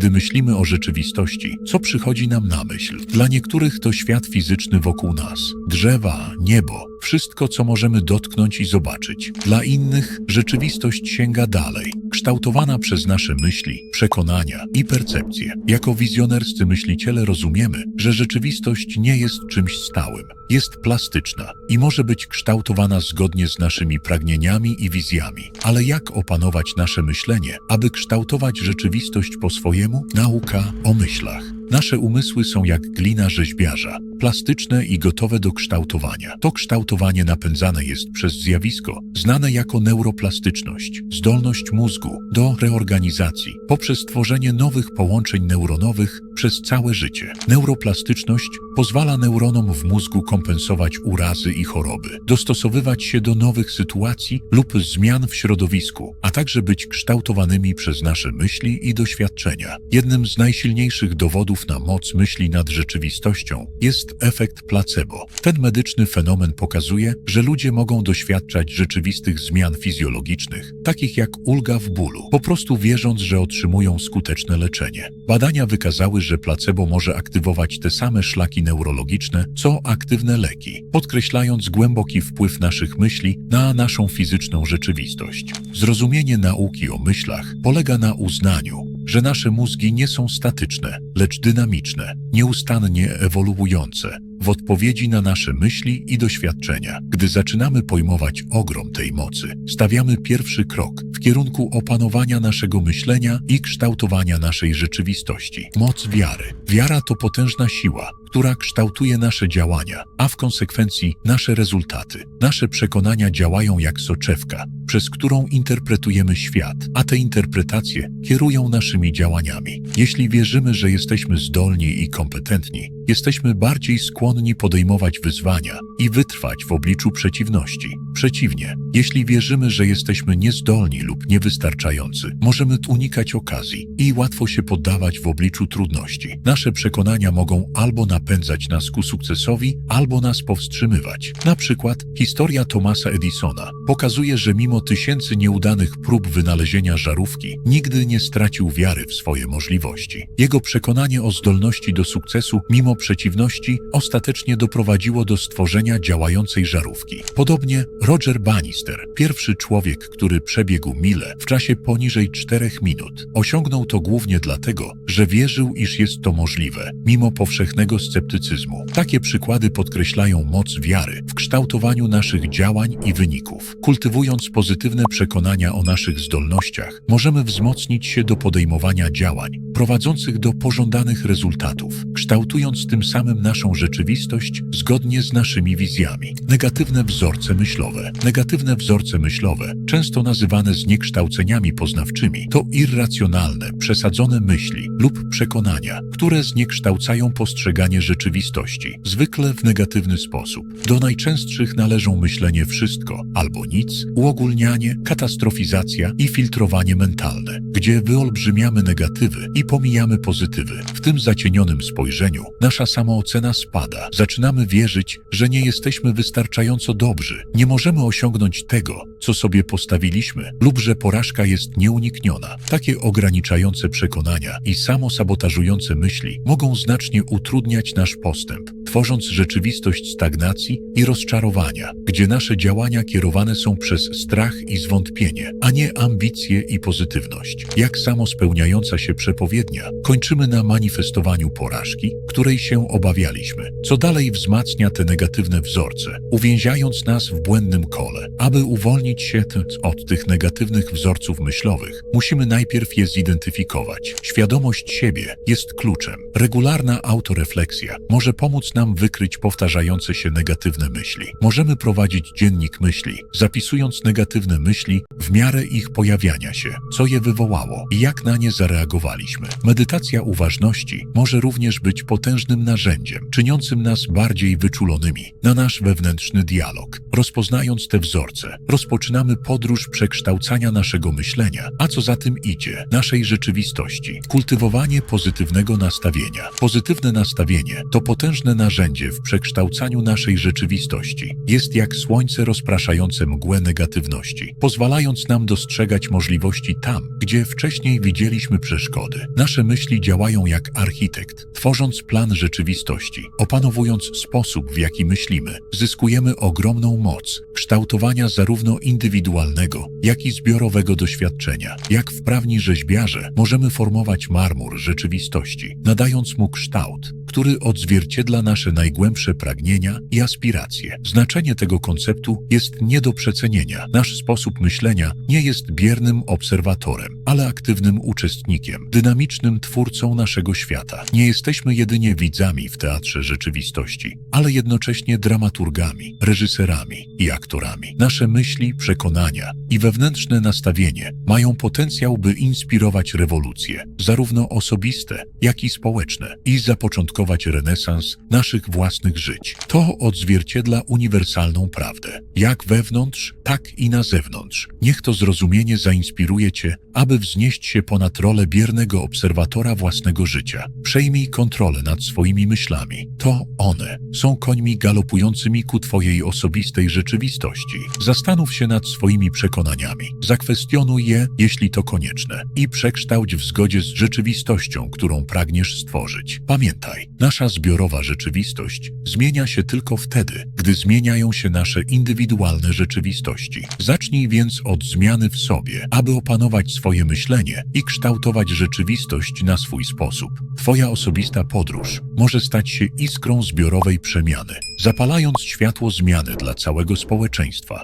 Gdy myślimy o rzeczywistości, co przychodzi nam na myśl? Dla niektórych to świat fizyczny wokół nas, drzewa, niebo, wszystko, co możemy dotknąć i zobaczyć. Dla innych rzeczywistość sięga dalej, kształtowana przez nasze myśli, przekonania i percepcje. Jako wizjonerscy myśliciele rozumiemy, że rzeczywistość nie jest czymś stałym, jest plastyczna i może być kształtowana zgodnie z naszymi pragnieniami i wizjami. Ale jak opanować nasze myślenie, aby kształtować rzeczywistość po swojemu? Nauka o myślach. Nasze umysły są jak glina rzeźbiarza, plastyczne i gotowe do kształtowania. To kształtowanie napędzane jest przez zjawisko znane jako neuroplastyczność, zdolność mózgu do reorganizacji poprzez tworzenie nowych połączeń neuronowych przez całe życie. Neuroplastyczność pozwala neuronom w mózgu kompensować urazy i choroby, dostosowywać się do nowych sytuacji lub zmian w środowisku, a także być kształtowanymi przez nasze myśli i doświadczenia. Jednym z najsilniejszych dowodów na moc myśli nad rzeczywistością jest efekt placebo. Ten medyczny fenomen pokazuje, że ludzie mogą doświadczać rzeczywistych zmian fizjologicznych, takich jak ulga w bólu, po prostu wierząc, że otrzymują skuteczne leczenie. Badania wykazały, że placebo może aktywować te same szlaki neurologiczne, co aktywne leki, podkreślając głęboki wpływ naszych myśli na naszą fizyczną rzeczywistość. Zrozumienie nauki o myślach polega na uznaniu, że nasze mózgi nie są statyczne, lecz dynamiczne, nieustannie ewoluujące w odpowiedzi na nasze myśli i doświadczenia. Gdy zaczynamy pojmować ogrom tej mocy, stawiamy pierwszy krok w kierunku opanowania naszego myślenia i kształtowania naszej rzeczywistości. Moc wiary. Wiara to potężna siła, która kształtuje nasze działania, a w konsekwencji nasze rezultaty. Nasze przekonania działają jak soczewka, przez którą interpretujemy świat, a te interpretacje kierują naszymi działaniami. Jeśli wierzymy, że jesteśmy zdolni i kompetentni, jesteśmy bardziej skłonni podejmować wyzwania i wytrwać w obliczu przeciwności. Przeciwnie, jeśli wierzymy, że jesteśmy niezdolni lub niewystarczający, możemy unikać okazji i łatwo się poddawać w obliczu trudności. Nasze przekonania mogą albo napędzać nas ku sukcesowi, albo nas powstrzymywać. Na przykład historia Thomasa Edisona pokazuje, że mimo tysięcy nieudanych prób wynalezienia żarówki, nigdy nie stracił wiary w swoje możliwości. Jego przekonanie o zdolności do sukcesu mimo przeciwności ostatecznie doprowadziło do stworzenia działającej żarówki. Podobnie Roger Pierwszy człowiek, który przebiegł milę w czasie poniżej 4 minut. Osiągnął to głównie dlatego, że wierzył, iż jest to możliwe, mimo powszechnego sceptycyzmu. Takie przykłady podkreślają moc wiary w kształtowaniu naszych działań i wyników. Kultywując pozytywne przekonania o naszych zdolnościach, możemy wzmocnić się do podejmowania działań prowadzących do pożądanych rezultatów, kształtując tym samym naszą rzeczywistość zgodnie z naszymi wizjami. Negatywne wzorce myślowe. Negatywne wzorce myślowe, często nazywane zniekształceniami poznawczymi, to irracjonalne, przesadzone myśli lub przekonania, które zniekształcają postrzeganie rzeczywistości, zwykle w negatywny sposób. Do najczęstszych należą myślenie wszystko albo nic, uogólnianie, katastrofizacja i filtrowanie mentalne, gdzie wyolbrzymiamy negatywy i pomijamy pozytywy. W tym zacienionym spojrzeniu nasza samoocena spada. Zaczynamy wierzyć, że nie jesteśmy wystarczająco dobrzy, nie możemy osiągnąć tego, co sobie postawiliśmy, lub że porażka jest nieunikniona. Takie ograniczające przekonania i samosabotażujące myśli mogą znacznie utrudniać nasz postęp, tworząc rzeczywistość stagnacji i rozczarowania, gdzie nasze działania kierowane są przez strach i zwątpienie, a nie ambicje i pozytywność. Jak samo spełniająca się przepowiednia, kończymy na manifestowaniu porażki, której się obawialiśmy, co dalej wzmacnia te negatywne wzorce, uwięziając nas w błędnym kole. Aby uwolnić się od tych negatywnych wzorców myślowych, musimy najpierw je zidentyfikować. Świadomość siebie jest kluczem. Regularna autorefleksja może pomóc nam wykryć powtarzające się negatywne myśli. Możemy prowadzić dziennik myśli, zapisując negatywne myśli w miarę ich pojawiania się, co je wywołało i jak na nie zareagowaliśmy. Medytacja uważności może również być potężnym narzędziem, czyniącym nas bardziej wyczulonymi na nasz wewnętrzny dialog. Rozpoznając te wzorce, rozpoczynamy podróż przekształcania naszego myślenia, a co za tym idzie, naszej rzeczywistości. Kultywowanie pozytywnego nastawienia. Pozytywne nastawienie to potężne narzędzie, narzędzie w przekształcaniu naszej rzeczywistości. Jest jak słońce rozpraszające mgłę negatywności, pozwalając nam dostrzegać możliwości tam, gdzie wcześniej widzieliśmy przeszkody. Nasze myśli działają jak architekt, tworząc plan rzeczywistości. Opanowując sposób, w jaki myślimy, zyskujemy ogromną moc kształtowania zarówno indywidualnego, jak i zbiorowego doświadczenia. Jak wprawni rzeźbiarze możemy formować marmur rzeczywistości, nadając mu kształt, który odzwierciedla nasze najgłębsze pragnienia i aspiracje. Znaczenie tego konceptu jest nie do przecenienia. Nasz sposób myślenia nie jest biernym obserwatorem, ale aktywnym uczestnikiem, dynamicznym twórcą naszego świata. Nie jesteśmy jedynie widzami w teatrze rzeczywistości, ale jednocześnie dramaturgami, reżyserami i aktorami. Nasze myśli, przekonania i wewnętrzne nastawienie mają potencjał, by inspirować rewolucje, zarówno osobiste, jak i społeczne, i zapoczątkować renesans naszych własnych żyć. To odzwierciedla uniwersalną prawdę, jak wewnątrz, tak i na zewnątrz. Niech to zrozumienie zainspiruje Cię, aby wznieść się ponad rolę biernego obserwatora własnego życia. Przejmij kontrolę nad swoimi myślami. To one są końmi galopującymi ku Twojej osobistej rzeczywistości. Zastanów się nad swoimi przekonaniami. Zakwestionuj je, jeśli to konieczne, i przekształć w zgodzie z rzeczywistością, którą pragniesz stworzyć. Pamiętaj, nasza zbiorowa rzeczywistość zmienia się tylko wtedy, gdy zmieniają się nasze indywidualne rzeczywistości. Zacznij więc od zmiany w sobie, aby opanować swoje myślenie i kształtować rzeczywistość na swój sposób. Twoja osobista podróż może stać się iskrą zbiorowej przemiany, zapalając światło zmiany dla całego społeczeństwa.